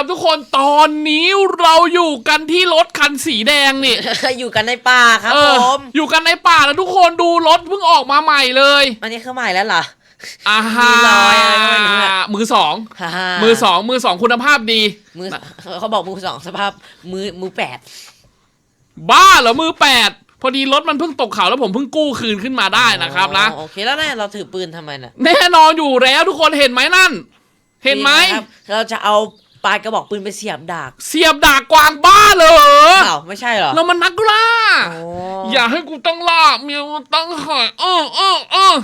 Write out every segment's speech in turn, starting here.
นะครับทุกคนตอนนี้เราอยู่กันที่รถคันสีแดงนี่ อยู่กันในป่าครับเอผอม อยู่กันในป่าแล้วทุกคนดูรถเพิ่งออกมาใหม่เลยอันนี้คือใหม่แล้วเหรอ อ่าฮะมีรอยอะไรก็ไม่รู้อะมือสองฮ่าๆมือสองมือสองคุณภาพดี มือเขาบอกมือสองสภาพมือมือแปดบ้าเหรอมือแปดพอดีรถมันเพิ่งตกเขาแล้วผมเพิ่งกู้คืนขึ้นมาได้นะครับนะ อ๋อโอเคแล้วเนี่ยเราถือปืนทำไมน่ะแน่นอนอยู่แล้วทุกคนเห็นไหมนั่น เห็นไหม ครับเราจะเอา ปลายกระบอกปืนไปเสียบดากเสียบดากกวางบ้าเหรออ้าวไม่ใช่เหรอเรามันนักล่าอ๋ออย่าให้กูต้องล่าเมียกูต้องหอยเออเออเออ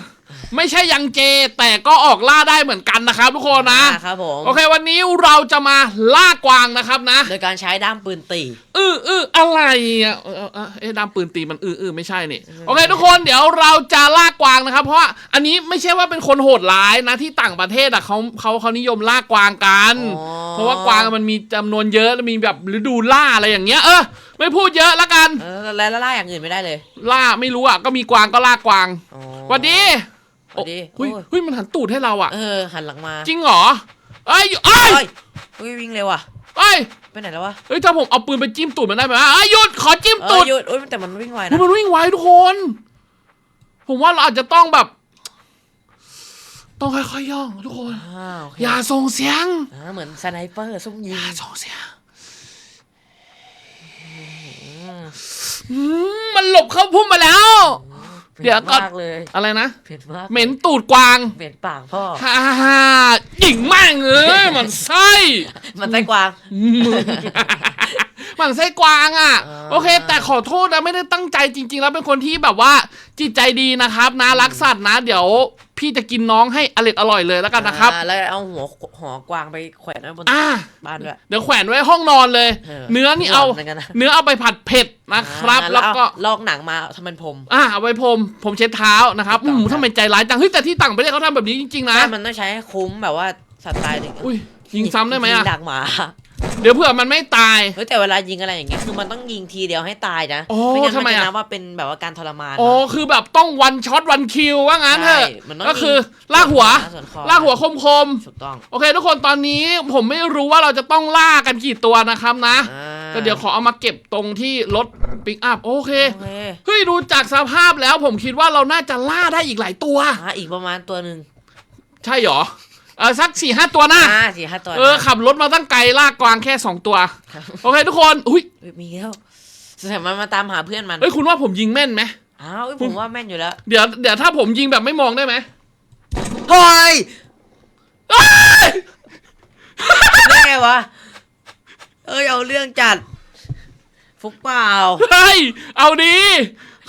ไม่ใช่ยังเจ แต่ก็ออกล่าได้เหมือนกันนะครับทุกคนนะอ่าครับผมโอเควันนี้เราจะมาล่ากวางนะครับนะ โดยการใช้ด้ามปืนตี อืออืออะไรอะเออเออเออเอ๊ะดามปืนตีมันอืออือไม่ใช่นี่โอเค ทุกคนเดี๋ยวเราจะล่ากวางนะครับ เพราะว่าอันนี้ไม่ใช่ว่าเป็นคนโหดร้ายนะที่ต่างประเทศอะเขาเขาเขานิยมล่ากวางกัน อ๋อ เพราะว่ากวางมันมีจำนวนเยอะแล้วมีแบบฤดูล่าอะไรอย่างเงี้ย เออ ไม่พูดเยอะละกัน เออแล้วแล้วล่าอย่างอื่นไม่ได้เลยล่าไม่รู้อะก็มีกวางก็ล่ากวางอ๋อ หวัสดี หวัดดีโอ้เฮ้ยโอ้ยเฮ้ยมันหันตูดให้เราอะ เออ หันหลังมาจริงเหรอเอ้ยอยู่เอ้ยเฮ้ยเฮ้ยวิ่งเร็วอะเอ้ยไปไหนแล้ววะเฮ้ยถ้าผมเอาปืนไปจิ้มตูดมันได้ไหมวะเอ้ยหยุดขอจิ้มเอตูอดหยุดโอ้ยแต่มันวิ่งไวเฮ้นะยมันวิ่งไวทุกคน ผมว่าเราอาจจะต้องแบบ ต้องค่อยๆย่องทุกคนอ้าวโอเคอย่าส่งเสียง อ่าเหมือนสไนเปอร์ซุ่มยิองย่าส่งเสียงอืมอืมมันหลบเข้าพุ่มมาแล้ว เดี๋ยวก่อน มากเลยอะไรนะ เผ็ดมากเหม็นตูดกวางเผ็ดปากพ่อ ฮ่าฮ่าหญิงแม่งเอ้ยมันไส้มันไส้กวาง มึง มันไส้กวางอะอ่าโอเค แต่ขอโทษนะไม่ได้ตั้งใจจริง ๆ แล้วเป็นคนที่แบบว่าจิตใจดีนะครับ นะรักสัตว์นะ เดี๋ยวพี่จะกินน้องให้อร่อยอร่อยเลยแล้วกันนะครับอ่าแล้วเอาหัวหอกวางไปแขวนไว้บนอ่าบ้านด้วยเดี๋ยวแขวนไว้ห้องนอนเลย เออเนื้อนี่เอา หมือนกันนะเนื้อเอาไปผัดเผ็ดนะครับ อ่าแล้วก็ เอาลอกหนังมาทำเป็นผม อ่าเอาไว้พรมผมเช็ดเท้านะครับถูอืกต้องมครับ ทำไมใจร้ายจังเฮ้ยแต่ที่ต่างประเทศเขาทำแบบนี้จริงๆนะ ใช่มันต้องใช้ให้คุ้มแบบว่าสัตว์ตายหนึ่งอุ้ยยิงซ้ำได้ไหมยิอะงดักหมา เดี๋ยวเผื่อมันไม่ตาย เฮ้ยแต่เวลายิงอะไรอย่างเงี้ยคือมันต้องยิงทีเดียวให้ตายนะโอ้ไม่งั้นทำมันไมจะอะนับว่าเป็นแบบว่าการทรมานอ๋อคือแบบต้องวันช็อตวันคิวว่างั้นเถอะ ใช่มันต้องก็คือยิงลากหัว ส่วนคอ ลากหัวคมคมถูกต้องๆ โอเค ทุกคนตอนนี้ผมไม่รู้ว่าเราจะต้องล่ากันกี่ตัวนะครับนะ อ่าก็เดี๋ยวขอเอามาเก็บตรงที่รถปิกอัพโอเค โอเคเฮ้ยดูจากสภาพแล้วผมคิดว่าเราน่าจะล่าได้อีกหลายตัว อ่าอีกประมาณตัวหนึ่งใช่เหรอ เออสักสี่ห้าตัวนะอ่าสี่ห้าตัวเออนะขับรถมาตั้งไกลลากกวางแค่สองตัวโอเคทุกคนอุ้ยเฮ้ยมีแล้วแต่มันมาตามหาเพื่อนมันเอ้ยคุณว่าผมยิงแม่นไหมอ้าวเอ้ยผมว่าแม่นอยู่แล้วเดี๋ยวเดี๋ยวถ้าผมยิงแบบไม่มองได้ไหมเฮ้ยเอ้ยได้ไงวะเอ้ยเอาเรื่องจัด ฟุกเปล่าเฮ้ยเอาดี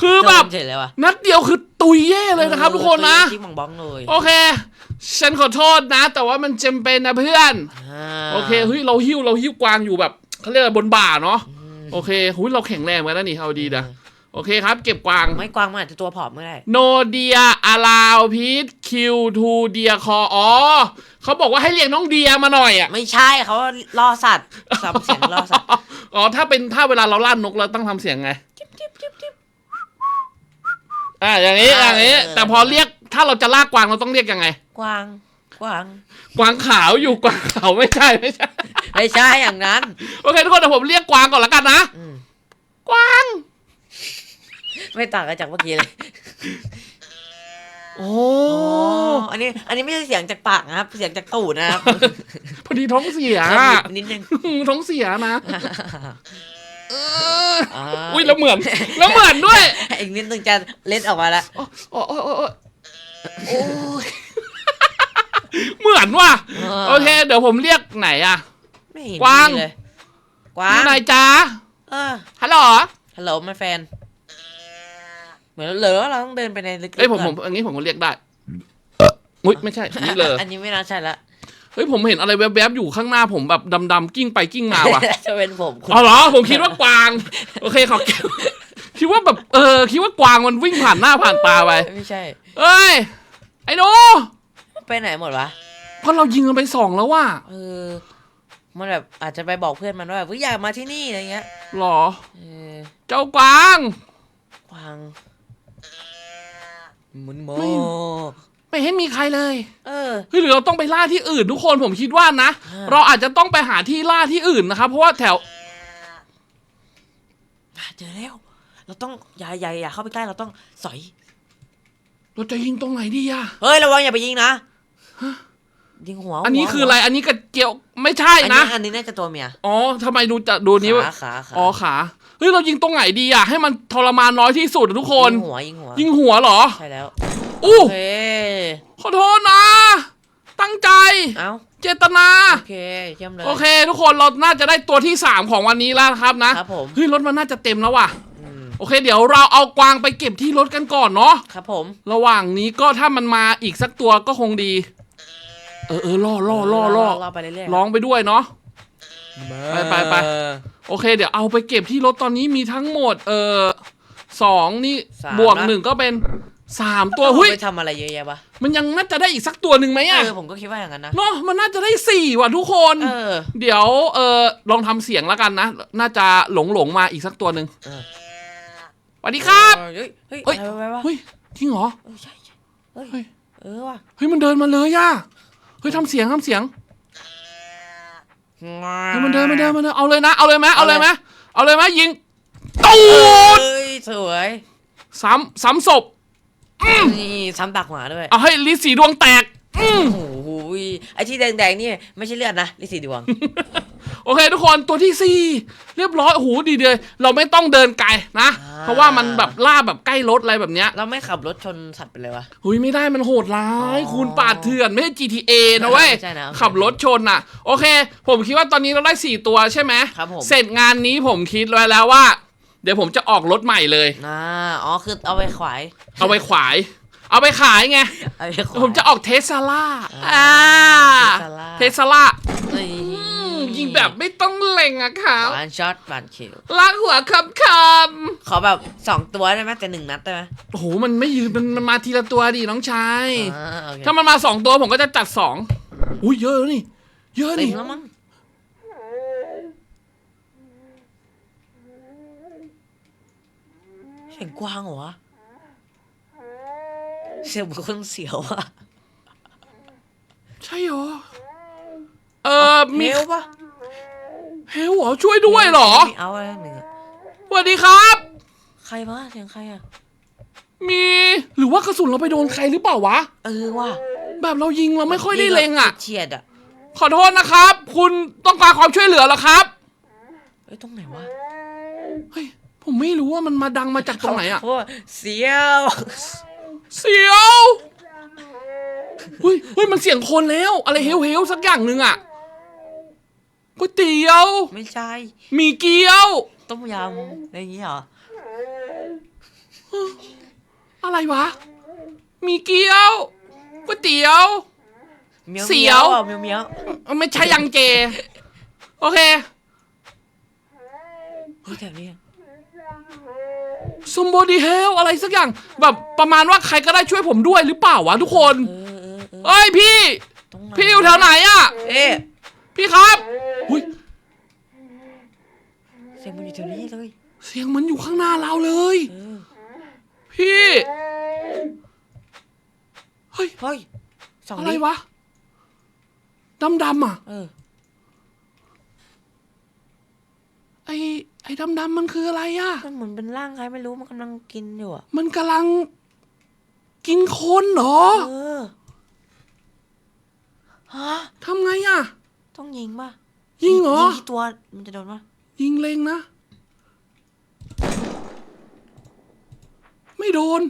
คือแบบโดนเฉยเลยวะนัดเดียวคือ ตุยเย่เลยนะครับทุกคนนะที่มองบ้องเลยโอเค ฉันขอโทษนะ แต่ว่ามันจำเป็นนะเพื่อนาโอเคเฮ้ยเราหิ้วเราหิ้วกวางอยู่แบบเขาเรียกอะไรบนบ่าเนาะโอเคหุยเราแข็งแรงเหมือนกันนะนี่เอาดีนะโอเคครับ เก็บกวาง ไม่กวางมันอาจจะตัวผอมไม่ได้โนเดียอาลาวพีทคิวทูเดียคออ๋อเขาบอกว่าให้เรียกน้องเดียมาหน่อยอะไม่ใช่เขาล่อสัตว์สับเสียงล่อสัตว์อ๋อถ้าเป็นถ้าเวลาเราล่านกเราต้องทำเสียงไง อ่าอย่างนี้อย่างนี้ แต่พอเรียกถ้าเราจะลากกวางเราต้องเรียกยังไง กวาง กวาง กวางขาวอยู่กวางขาวไม่ใช่ไม่ใช่ ไม่ใช่อย่างนั้น โอเคทุกคนเดี๋ยวผมเรียกกวางก่อนละกันนะ อืมกวาง ไม่ต่างกันจากเมื่อกี้เลยโอ้อ๋ออันนี้ อันนี้ไม่ใช่เสียงจากปากนะครับ เสียงจากตูดนะครับพอดีท้องเสียแล้วหยิบนิดนึง ท้องเสียนะ เอออ่าอุ้ยแล้วเหมือน แล้วเหมือนด้วยอีกนิดนึงจะเล่นออกมาแล้วโอ้โอ้โอ้โอ้โอ้โอ้ยเหมือนว่ะโอเค เดี๋ยวผมเรียกไหนอะ ไม่เห็นกวาง มีเลยกอวางยู่ไหนจ้าเออฮัลโหลฮัลโหลมาแฟน เหมือนเหลือเราต้องเดินไปในลึกๆเอ้ยผมผมก่อนอันนี้ผมก็เรียกได้อุ้ยไม่ใช่นี่เลย อันนี้ไม่น่าใช่ละ เฮ้ยผมเห็นอะไรแวบๆอยู่ข้างหน้าผมแบบดำๆกิ้งไปกิ้งมาว่ะจะเป็นผมคุณอ๋อเหรอผมคิดว่ากวาง โอเคขอเก็บคิดว่าแบบเออคิดว่ากวางมันวิ่งผ่านหน้าผ่านตาไปไม่ใช่ เอ้ย ไอ้หนูไปไหนหมดวะเพราะเรายิงกันไปสองแล้วว่ะเออ มันแบบอาจจะไปบอกเพื่อนมันว่าแบบเฮ้ยอยากมาที่นี่อะไรเงี้ยหรอเออเจ้ากวาง กวางมุนโม ไม่ไม่เห็นมีใครเลย เออ เฮ้ยหรือเราต้องไปล่าที่อื่นทุกคนผมคิดว่านะอ่าเราอาจจะต้องไปหาที่ล่าที่อื่นนะครับ เพราะว่าแถวอะเจอแล้ว เราต้องอย่าอย่าอย่าเข้าไปใกล้เราต้องสอย เราจะยิงตรงไหนดีอะเฮ้ยระวังอย่าไปยิงนะยิงหัวอันนี้หัวคืออะไรอันนี้กระเจียวไม่ใช่อันนะนี้อันนี้น่าจะตัวเมียอ๋อทำไมดูจะดูนี้ขาขาขาอ๋อขาเฮ้ยเรายิงตรงไหนดีอะให้มันทรมานน้อยที่สุดอะทุกคน ยิงหัวยิงหัวยิงหัวเหรอใช่แล้วอู้โอเค ขอโทษนะ ตั้งใจ เอ้า เจตนา โอเคเยี่ยมเลย โอเค ทุกคนเราน่าจะได้ตัวที่ 3 ของวันนี้แล้วนะครับนะครับผม เฮ้ยรถมันน่าจะเต็มแล้วว่ะ อืมโอเค เดี๋ยวเราเอากวางไปเก็บที่รถกันก่อนเนาะ ครับผม ระหว่างนี้ก็ถ้ามันมาอีกสักตัวก็คงดี เออเออล่อล่อล่อล่อล่อไปเรื่อยๆร้องไปด้วยเนาะไปไปไป โอเค เดี๋ยวเอาไปเก็บที่รถตอนนี้มีทั้งหมด เออสองนี่สามบวกนะ หนึ่งก็เป็น สามตัวเอาหุ้ยไปทำอะไรเยอะแยะวะมันยังน่าจะได้อีกสักตัวหนึ่งไหมเออะอผมก็คิดว่าอย่างนั้นนะเนาะมันน่าจะได้สี่ว่ะทุกคนเออเดี๋ยวเออลองทำเสียงแล้วกันนะ น่าจะหลงหลงๆมาอีกสักตัวหนึ่งเออสวัสดีครับเฮ้ยเฮ้ยเฮ้ยอะไรวะเฮ้ยจริงเหรอเออใช่ใช่เฮ้ยเฮ้ยเออว่ะเฮ้ยมันเดินมาเลยอะเฮ้ยทำเสียงทำเสียงเฮ้ยมันเดินมันเดินมันเดินเอาเลยนะเอาเลยไหมเอาเลยไหมเอาเลยไหมยิงตูดเฮ้ยสวยซ้ำซ้ำศพ นี่ซ้ำปากหมาด้วย เอาให้ลิสีดวงแตกอืมโอ้โหไอ้ที่แดงๆนี่ไม่ใช่เลือดนะลิสีดวง โอเคทุกคนตัวที่สี่เรียบร้อยโอ้โหดีเลยเราไม่ต้องเดินไกลนะ อ่า เพราะว่ามันแบบล่าแบบใกล้รถอะไรแบบเนี้ยเราไม่ขับรถชนสัตว์ไปเลยวะ หุยไม่ได้มันโหดร้ายอ๋อคุณปาดเถื่อนไม่ใช่ GTA นะเว้ยใช่นะโอเคขับรถชนอะ โอเค ผมคิดว่าตอนนี้เราได้ 4 ตัวใช่ไหมครับผม เสร็จงานนี้ผมคิดไว้แล้วว่าเดี๋ยวผมจะออกรถใหม่เลย อ่าอ๋อคือเอาไปขวายเอาไปขวาย เอาไปขายไง เอาไปขวาย ผมจะออกเทสลาอ่า อ่า Tesla เทสลาเอ้ยยิงแบบไม่ต้องเล็งอะครับบานช็อตบานคิวลากหัวคำคขอแบบสองตัวได้ไหมแต่หนึ่งนัดได้ไหมำโอ้โหมันไม่ยืนมันมันมาทีละตัวดิน้องชาย อ่าโอเคถ้ามันมาสองตัวผมก็จะจัดสองอุ้ยเยอะแล้วนี่ เยอะเต็นี่มแล้วมั้ง สียงกวางเหรอวะเสียงเหมือนคนเสียวอะใช่เหรอ เออมีเมลปะเฮลเหรอช่วยด้วยเหรอมีเอาอะไรหนึ่งอะสวัสดีครับ ใครวะเสียงใครอะมี หรือว่ากระสุนเราไปโดนใครหรือเปล่าวะ เออว่ะแบบเรายิงเราไม่ค่อยได้เล็งอะ เฉียดๆอะขอโทษนะครับ คุณต้องการความช่วยเหลือเหรอครับ เอ้ยตรงไหนวะ เฮ้ย ผมไม่รู้ว่ามันมาดังมาจากตรงไหนอะเขาบอกเสียว เสียวเฮ้ยเฮ้ยมันเสียงคนแล้ว อะไรเฮลเฮลสักอย่างหนึ่งอะก๋วยเตี๋ยวไม่ใช่ หมีเกี๊ยว ต้มยำอะไรอย่างงี้เหรอ อะไรวะหมีเกี๊ยวก๋วยเตี๋ยว เมียวเสีเมียยววอะเมียวเมียวไม่ใช่ยังเจ โอเคเฮ้ยแบบนี้ somebody help อะไรสักอย่าง แบบประมาณว่าใครก็ได้ช่วยผมด้วยหรือเปล่าวะทุกคนเออเออเออเอ้ยพี่ตรงไหนพี่อยู่แถวไหนอะเอ๊ะพี่ครับอุ้ยเสียงมันอยู่แถวนี้เลย เสียงมันอยู่ข้างหน้าเราเลย เออพี่ เฮ้ย เฮ้ยสองอะไรนี้วะดำดำๆอะเออ ไอไอดำดำๆมันคืออะไรอะมันเหมือนเป็นร่างใครไม่รู้มันกำลังกินอยู่อะมันกำลัง กินคนเหรอเออฮะทำไงอะต้องยิงป่ะยิงเหรอยิงที่ตัวมันจะโดนป่ะยิงเลงนะ ไม่โดน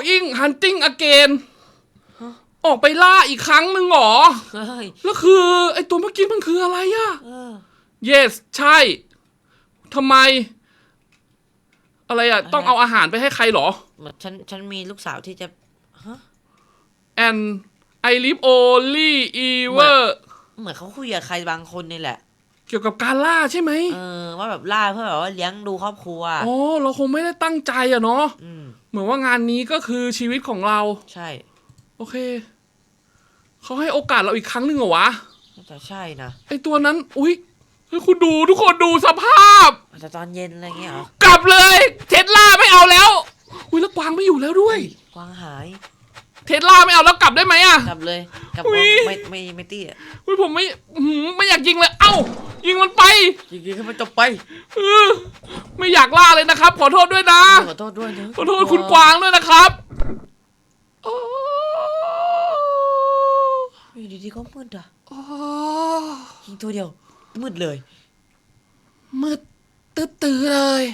going hunting again ออกไปล่าอีกครั้งหนึ่งเหรอเฮ้ยแล้วคือไอตัวเมื่อกี้มันคืออะไรอะเออ yes ใช่ ทำไม อะไรอะต้องเอาอาหารไปให้ใครเหรอเหมือนฉันฉันมีลูกสาวที่จะฮะ and I live only ever เหมือนเขาคุยกับใครบางคนนี่แหละ เกี่ยวกับการล่าใช่ไหมเออว่าแบบล่าเพื่อแบบว่าเลี้ยงดูครอบครัวอ๋อเราคงไม่ได้ตั้งใจอะเนาะอืมเหมือนว่างานนี้ก็คือชีวิตของเรา ใช่โโอเคเขาให้โอกาสเราอีกครั้งหนึ่งเหรอวะน่าจะใช่นะไอตัวนั้น อุ้ยเฮ้ยคุณดูทุกคนดูสภาพ อาจจะตอนเย็นอะไรเงี้ยเหรอกลับเลย เทสลาไม่เอาแล้ว อุ้ยแล้วกวางไม่อยู่แล้วด้วย กวางหายเทสลาไม่เอาแล้วกลับได้ไหมอะ กลับเลยกลับอุ๊ย ไม่ไม่ไม่ตี้อะอุ้ยผมไม่อื้อหือไม่อยากยิงเลย เอ้า ยิงมันไปยิงๆให้มันจบไปเออไม่อยากล่าเลยนะครับ ขอโทษด้วยนะ ขอโทษด้วยนะขอโทษคุณกวางด้วยนะครับโอ้อยู่ดีๆก็มืดอะโอ้ยิงตัวเดียว มืดเลยมืดตื้อๆเลย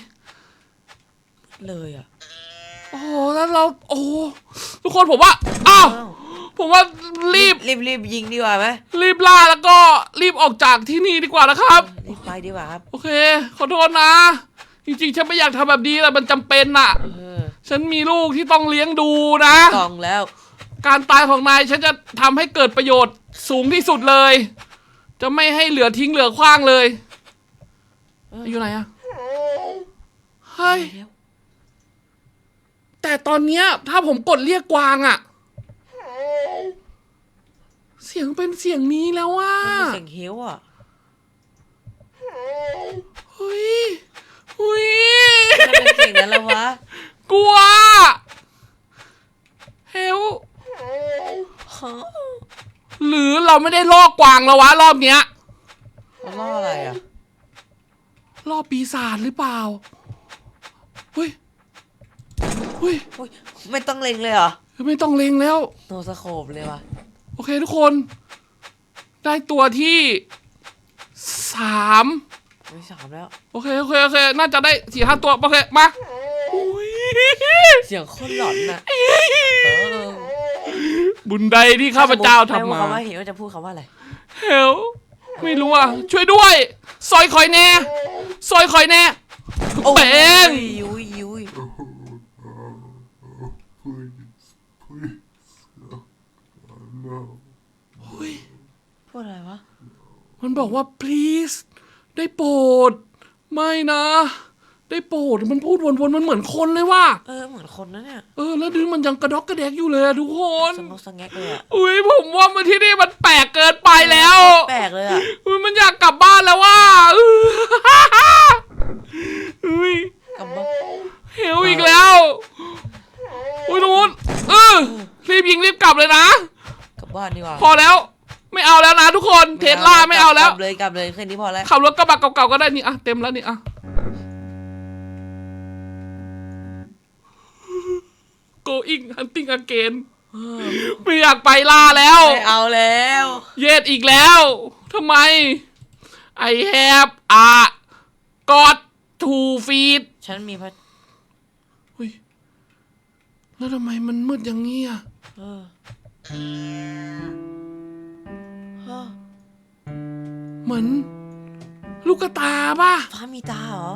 เลยอะโอ้โหแล้วเรา โอ้โหทุกคนผมว่า อ้าว อ้าว ผมว่ารีบรีบรีบยิงดีกว่าไหมรีบล่าแล้วก็รีบออกจากที่นี่ดีกว่านะครับ รีบไปดีกว่าครับ โอเค ขอโทษนะ จริงๆ ฉันไม่อยากทำแบบนี้แต่มันจำเป็นน่ะเออฉันมีลูกที่ต้องเลี้ยงดูนะกล่องแล้ว การตายของนายฉันจะทำให้เกิดประโยชน์สูงที่สุดเลย จะไม่ให้เหลือทิ้งเหลือขว้างเลยเอออยู่ไหนอะเฮ้ยแล้วแต่ตอนเนี้ยถ้าผมกดเรียกกวางอะ เสียงเป็นเสียงนี้แล้วว่ามันเป็นเสียงเฮลอะเฮ้ยเฮ้ยมันเป็นเสียงนั้นแล้ววะ กลัวเฮลฮะหรือเราไม่ได้ล่อกวางแล้ววะ รอบเนี้ยมันล่ออะไรอะล่อปีศาจหรือเปล่าเฮ้ยเฮ้ยอุ๊ยไม่ต้องเล็งเลยเหรอ ไม่ต้องเล็งแล้ว โนสโคปเลยวะโอเคทุกคน ได้ตัวที่สามไม่สามแล้ว โอเคโอเคโอเค น่าจะได้สี่ห้าตัวโอเคมาอุ๊ยเสียงโคตรหลอนน่ะเออบุญใดที่ข้าพเจ้าทำมา ไรู้คำว่าเห็นว่าจะพูดคำว่าอะไร เฮลไม่รู้อะ ช่วยด้วย ซอยคอยแน่ ซอยคอยแน่แป้งยุยยุยอุ๊ย พูดอะไรวะ มัน บอกว่า please ได้โปรด ไม่นะ ได้โปรดมันพูดวนๆมันเหมือนคนเลยว่ะเออเหมือนคนนะเนี่ยเออ แล้วดื้อมันยังกระดอกกระแดกอยู่เลยอะทุกคน สงบสงแงกเลยอะอุ้ยผมว่ามันที่นี่มันแปลกเกินไปแล้วแปลกเลยอะอุ้ยมันอยากกลับบ้านแล้วว่าอุ้ย กลับมา เฮวอีกแล้ว อุ้ยนู้นเออรีบยิงรีบกลับเลยนะ กลับบ้านดีกว่า พอแล้ว ไม่เอาแล้วนะทุกคน เทสลาไม่เอาแล้ว กลั บเลยกลับเลยแค่นี้พอแล้วขับรถกระบะเก่าๆก็ได้นี่อะเต็มแล้วนี่อะ going hunting again ไม่อยากไปล่าแล้ว ไม่เอาแล้ว เย็ดอีกแล้วทำไม I have a got to feed ฉันมีพระอุ้ยแล้วทำไมมันมืดอย่างนี้อะเออฮะ เหมือน ลูกกระตาป่ะ ฟ้ามีตาเหรอ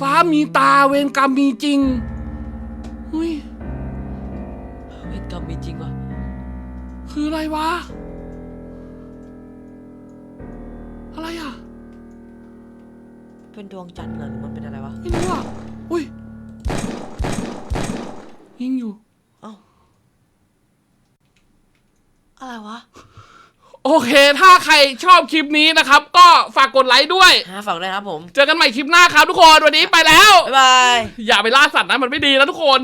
ฟ้ามีตาเวรกรรมมีจริงอุ้ยเวทกรรมมีจริงวะคืออะไรวะ อะไรอะ เป็นดวงจันทร์เหรอหรือมันเป็นอะไรวะ ไม่รู้อะอุ้ย ยิงอยู่ เอ้า อะไรวะ โอเค ถ้าใครชอบคลิปนี้นะครับ ก็ฝากกดไลค์ด้วยหาฝั่งเลยครับผม เจอกันใหม่คลิปหน้าครับทุกคน วันนี้ไปแล้ว บ๊ายบาย อย่าไปล่าสัตว์นะ มันไม่ดีนะทุกคน